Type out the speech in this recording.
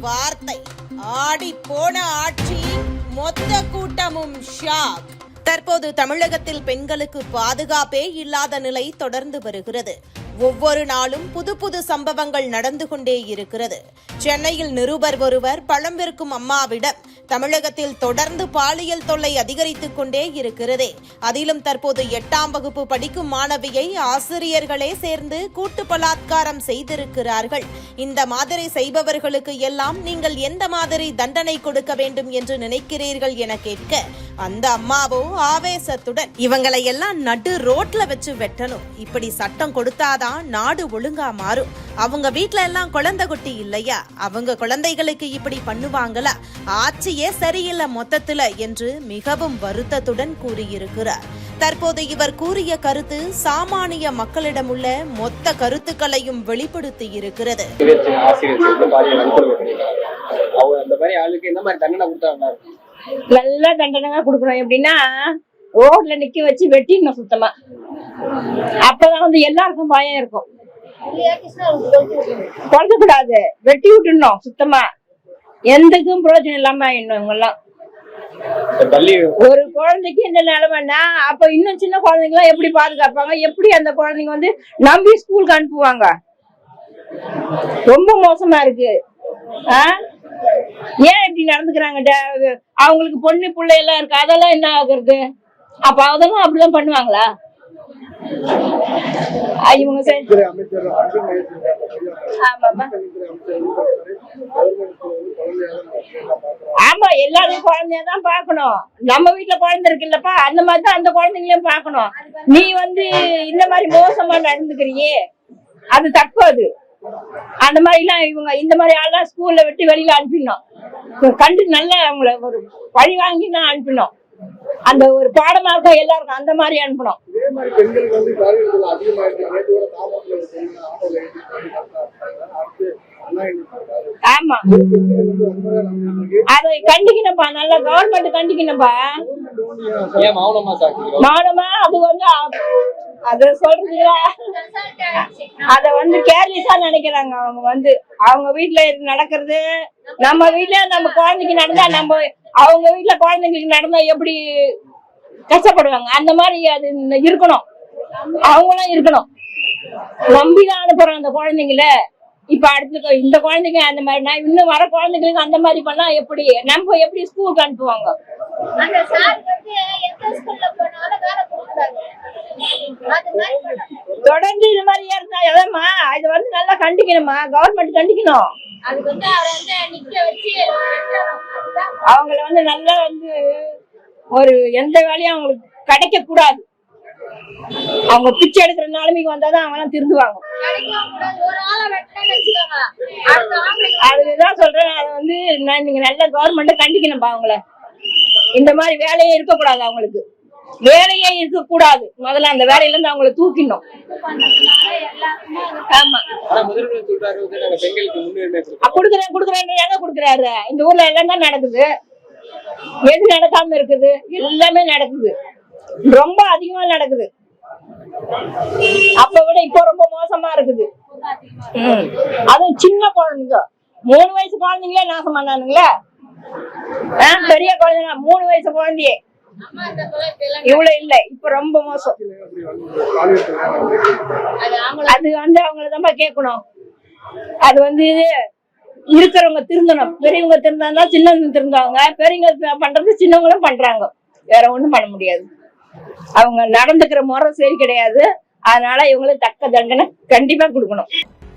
வார்த்தை. ஆடி போன ஆட்சி மொத்த கூட்டமும் ஷாக். தற்போது தமிழகத்தில் பெண்களுக்கு பாதுகாப்பே இல்லாத நிலை தொடர்ந்து வருகிறது. ஒவ்வொரு நாளும் புது புது சம்பவங்கள் நடந்து கொண்டே இருக்கிறது. சென்னையில் நிருபர் ஒருவர் பழம் விற்கும் அம்மாவிடம் தமிழகத்தில் தொடர்ந்து பாலியல் தொல்லை அதிகரித்துக் கொண்டே இருக்கிறதே. அதிலும் தற்போது எட்டாம் வகுப்பு படிக்கும் மாணவியை ஆசிரியர்களே சேர்ந்து கூட்டு பலாத்காரம் செய்திருக்கிறார்கள். இந்த மாதிரி செய்பவர்களுக்கு எல்லாம் நீங்கள் எந்த மாதிரி தண்டனை கொடுக்க வேண்டும் என்று நினைக்கிறீர்கள் என கேட்க அந்த அம்மாவோ ஆவேசத்துடன் இவங்களை எல்லாம் நடு ரோட்ல வச்சு வெட்டணும். இப்படி சட்டம் கொடுத்தாதான் நாடு ஒழுங்கா மாறும். அவங்க வீட்ல எல்லாம் குழந்தை குட்டி இல்லையா? அவங்க குழந்தைகளுக்கு இப்படி பண்ணுவாங்களா? ஆட்சியே சரியில்லை மொத்தத்துல என்று மிகவும் வருத்தத்துடன் கூறியிருக்கிறார். தற்போது இவர் கூறிய கருத்து சாமானிய மக்களிடமுள்ள மொத்த கருத்துக்களையும் வெளிப்படுத்தி இருக்கிறது. நல்ல தண்டனை கொடுக்கணும். எப்படின்னா ரோட்ல நிக்க வச்சு வெட்டிடணும் சுத்தமா. அப்பதான் வந்து எல்லாருக்கும் பயம் இருக்கும். குழந்தை கூடாது வெட்டி விட்டுடணும் சுத்தமா. எந்தக்கும் பிரயோஜனம் இல்லாம ஆயிடணும் இவங்க எல்லாம் இப்ப பள்ளி ஒரு குழந்தைக்கு என்ன நிலைமைன்னா அப்ப இன்னும் சின்ன குழந்தைங்க எல்லாம் எப்படி பாதுகாப்பாங்க? எப்படி அந்த குழந்தைங்க வந்து நம்பி ஸ்கூலுக்கு அனுப்புவாங்க? ரொம்ப மோசமா இருக்கு. ஆ? ஏன் இப்படி நடந்துக்கிறாங்க? டே- அவங்களுக்கு பொண்ணு பிள்ளை எல்லாம் இருக்கு? அதெல்லாம் என்ன ஆகுறது? அப்ப அதெல்லாம் அப்படிதான் பண்ணுவாங்களா? இவங்க ஆமா எல்லாரையும் குழந்தைய தான் பார்க்கணும். நம்ம வீட்டுல குழந்தை இருக்குல்லப்பா அந்த மாதிரி தான் அந்த குழந்தைங்களையும் பார்க்கணும். நீ வந்து இந்த மாதிரி மோசமா நடந்துக்கிறியே. அது தப்பு அது. அந்த மாதிரி எல்லாம் இவங்க இந்த மாதிரி ஆள்லாம் ஸ்கூல்ல விட்டு வெளியில அனுப்பிடணும். கண்டு நல்லா அவங்கள ஒரு பழி வாங்கி தான் அனுப்பினோம் அந்த ஒரு பாடமா இருக்கும் எல்லாருக்கும் அந்த மாதிரி அனுப்பணும். ஆமா. அதை கண்டிக்கணும்ப்பா நல்லா கவர்மெண்ட் கண்டிக்கணும்ப்பா. மௌனமா அது வந்து அத சொல்றதுல அத வந்து கேர்லெஸ்ஸா நினைக்கிறாங்க அவங்க வந்து. அவங்க வீட்டுல நடக்கிறது நம்ம வீட்ல நம்ம குழந்தைக்கு நடந்தா நம்ம அவங்க வீட்டுல குழந்தைங்களுக்கு நடந்தா எப்படி கஷ்டப்படுவாங்க? அந்த மாதிரி அது இருக்கணும். அவங்களும் இருக்கணும். நம்பிதான் அனுப்புறோம் அந்த குழந்தைங்கள. இப்ப அடுத்து இந்த குழந்தைங்க அந்த மாதிரி நான் இன்னும் வர குழந்தைங்களுக்கு அந்த மாதிரி பண்ணா எப்படி? நம்ம எப்படி ஸ்கூலுக்கு அனுப்புவாங்க அந்த சார் வந்து எந்த ஸ்கூல்ல போனாலும் வேலை கொடுக்குறாங்க அது மாதிரி பண்ணணும். தொடர்ந்து இது மாதிரி இருந்தா எதம்மா இது வந்து நல்லா கண்டிக்கணுமா? கவர்மெண்ட் கண்டிக்கணும். அது வந்து அவரை வந்து நிக்க வச்சு அவங்கள வந்து நல்லா வந்து ஒரு எந்த வேலையும் அவங்களுக்கு கிடைக்க கூடாது அவங்க பிச்சை எடுக்கிற நிலைமைக்கு வந்தாதான் அவங்க எல்லாம் திருந்துவாங்க. அதுதான் சொல்றேன். அதை வந்து நான் நீங்க நல்ல கவர்மெண்ட் கண்டிக்கணும்பா அவங்கள. இந்த மாதிரி வேலையே இருக்கக்கூடாது அவங்களுக்கு. வேலையே இருக்கக்கூடாது. முதல்ல அந்த வேலையில இருந்து அவங்கள தூக்கிடணும். ஆமா. குடுக்குறேன் குடுக்குறேன் எங்க குடுக்குறாரு? இந்த ஊர்ல எல்லாம் தான் நடக்குது. எது நடக்காம இருக்குது? எல்லாமே நடக்குது. ரொம்ப அதிகமா நடக்குது. அப்ப விட இப்போ ரொம்ப மோசமா இருக்குது. அதுவும் சின்ன குழந்தைங்க. மூணு வயசு குழந்தைங்களே நாசம் பண்ணானுங்களே பெரிய குழந்தைங்க மூணு வயசு குழந்தையே. இவ்வளவு இல்ல இப்ப ரொம்ப மோசம். அது வந்து அவங்களதான் கேட்கணும் அது வந்து இருக்கிறவங்க திருந்தணும். பெரியவங்க திருந்தாங்க சின்னவங்க திருந்தாங்க பெரியவங்க பண்றது சின்னவங்களும் பண்றாங்க. வேற ஒண்ணும் பண்ண முடியாது. அவங்க நடந்துக்கிற முறை சரி கிடையாது. அதனால இவங்களுக்கு தக்க தண்டனை கண்டிப்பா கொடுக்கணும்.